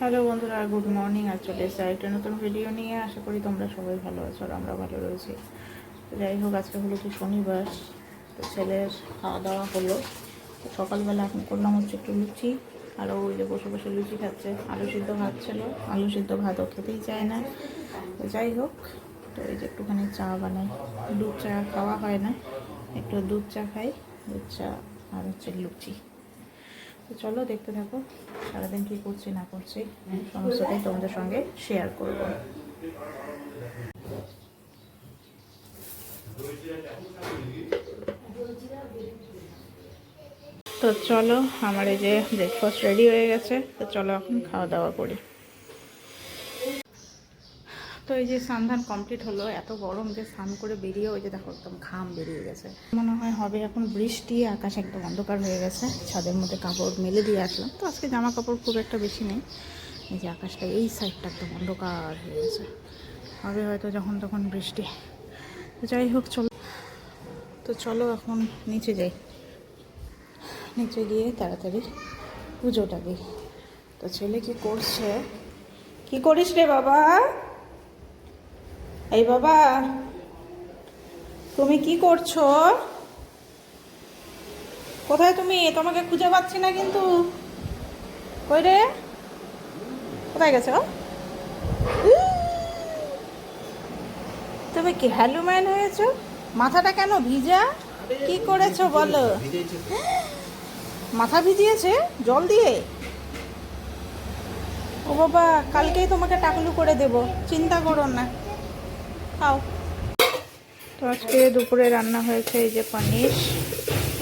Hello বন্ধুরা, good morning. আর চলে এসে একটা নতুন ভিডিও নিয়ে। আশা করি তোমরা সবাই ভালো আছো আর আমরা ভালো রয়েছি। যাই হোক, আজকে হলো কি শনিবার, তো ছেলের খাওয়া দাওয়া হলো। তো সকালবেলা এখন করলাম হচ্ছে একটু লুচি। আর ওই যে বসে বসে লুচি খাচ্ছে। আলু সিদ্ধ ভাত ছিল। আলু সিদ্ধ ভাতও খেতেই চায় না। তো যাই হোক, তো এই যে একটুখানি চা বানাই। দুধ চা খাওয়া হয় না। একটু দুধ চা খাই। দুধ চা আর হচ্ছে লুচি। তো চলো দেখতে থাকো সারাদিন কি করছি, না করছি। সমস্তটাই তোমাদের সঙ্গে শেয়ার করব। তো চলো, আমার এই যে ব্রেকফাস্ট রেডি হয়ে গেছে, তো চলো এখন খাওয়া দাওয়া করি। তো এই যে স্নান কমপ্লিট হলো, এত গরম যে স্নান করে বেরিয়ে ওই যে দেখো একদম ঘাম বেরিয়ে গেছে। মনে হয় হবে এখন বৃষ্টি, আকাশ একদম অন্ধকার হয়ে গেছে, ছাদের মধ্যে কাপড় মেলে দিয়ে আসলাম। তো আজকে জামা কাপড় খুব একটা বেশি নেই। এই যে আকাশটা, এই সাইডটা একদম অন্ধকার হয়ে গেছে। হবে হয়তো যখন তখন বৃষ্টি। তো যাই হোক, চলো। তো চলো এখন নিচে যাই। নিচে গিয়ে তাড়াতাড়ি পুজোটা দিই। তো ছেলে কি করছে? কি করিস রে বাবা? এই বাবা, তুমি কি করছ? কোথায় তুমি? তোমাকে খুঁজে পাচ্ছি না কিন্তু। কই রে? কোথায় গেছো? তুমি কি হ্যালুম্যান হয়েছো? মাথাটা কেন ভিজা? কি করেছ বলো? মাথা ভিজিয়েছে? জল দিয়ে? ও বাবা, কালকেই তোমাকে টাকলু করে দেব। চিন্তা করো না। খাও। তো আজকে দুপুরে রান্না হয়েছে এই যে পনির।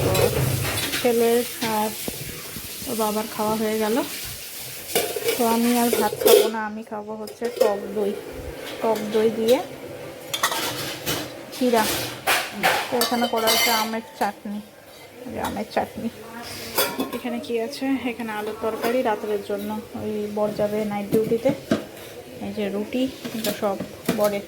তো ছেলের আর বাবার খাওয়া হয়ে গেল। তো আমি আর ভাত খাব না, আমি খাব হচ্ছে টক দই। টক দই দিয়ে চিরা তো এখানে করা হচ্ছে আমের চাটনি। আমের চাটনি। এখানে কি আছে? এখানে আলুর তরকারি রাতের জন্য। ওই বর যাবে নাইট ডিউটিতে এই যে রুটি, এটা সব। বরের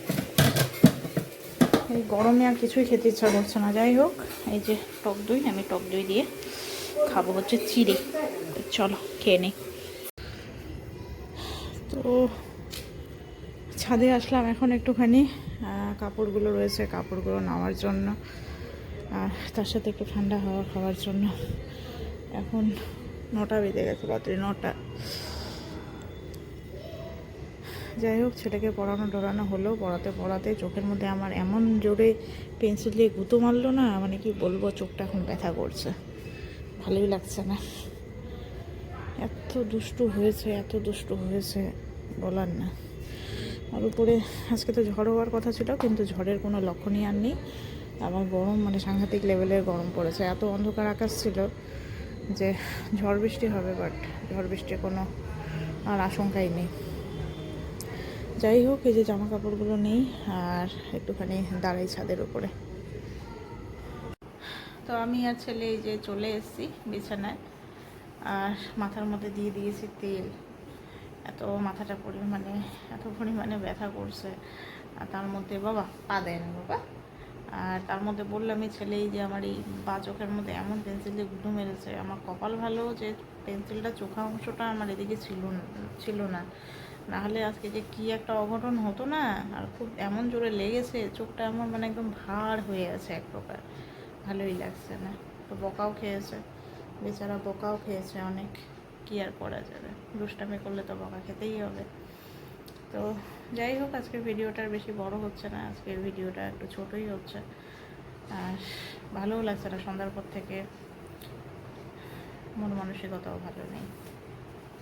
এই গরমে আর কিছুই খেতে ইচ্ছা করছে না। যাই হোক, এই যে টক দই, আমি টক দই দিয়ে খাব হচ্ছে চিড়ে। চলো, খেয়ে নিই। তো ছাদে আসলাম এখন একটুখানি। কাপড়গুলো রয়েছে, কাপড়গুলো নেওয়ার জন্য। আর তার সাথে একটু ঠান্ডা হাওয়া খাওয়ার জন্য। এখন নটা বেজে গেছে, রাত্রি নটা। যাই হোক, ছেলেকে পড়ানো টড়ানো হলো, পড়াতে পড়াতে চোখের মধ্যে আমার এমন জোরে পেন্সিল দিয়ে গুঁতো মারলো না মানে কি বলব, চোখটা এখন ব্যথা করছে। ভালোই লাগছে না। এত দুষ্টু হয়েছে, এত দুষ্টু হয়েছে, বলার না। আর উপরে আজকে তো ঝড় হওয়ার কথা ছিল, কিন্তু ঝড়ের কোনো লক্ষণই আর নেই। আবার গরম মানে সাংঘাতিক লেভেলের গরম পড়েছে। এত অন্ধকার আকাশ ছিল যে ঝড় বৃষ্টি হবে বাট ঝড় বৃষ্টির কোনো আর আশঙ্কাই নেই। যাই হোক, এই যে জামা কাপড়গুলো নেই আর একটুখানি দাঁড়াই ছাদের উপরে। তো আমি আর ছেলে এই যে চলে এসেছি বিছানায়, আর মাথার মধ্যে দিয়ে দিয়েছি তেল। এত মাথাটা পরিমাণে, এত পরিমাণে ব্যথা করছে। আর তার মধ্যে বাবা, পা দেয় না বাবা। আর তার মধ্যে বললাম, এই ছেলে, এই যে আমার এই বা চোখের মধ্যে এমন পেন্সিল দিয়ে গুঁতো মেরেছে, আমার কপাল ভালো যে পেন্সিলটা চোখা অংশটা আমার এদিকে ছিল না ছিল না। নাহলে আজকে যে কি একটা অঘটন হতো না, আর খুব এমন জোরে লেগেছে, চোখটা আমার মানে একদম ভার হয়ে আছে এক প্রকার। ভালোই লাগছে না। তো বকাও খেয়েছে, বেচারা বকাও খেয়েছে অনেক। কি আর করা যাবে? দুষ্টামি করলে তো বকা খেতেই হবে। তো যাই হোক, আজকের ভিডিওটা বেশি বড় হচ্ছে না, আজকের ভিডিওটা একটু ছোটই হচ্ছে। আর ভালোও লাগছে না সন্ধ্যার পর থেকে। মন মানসিকতাও ভালো নেই।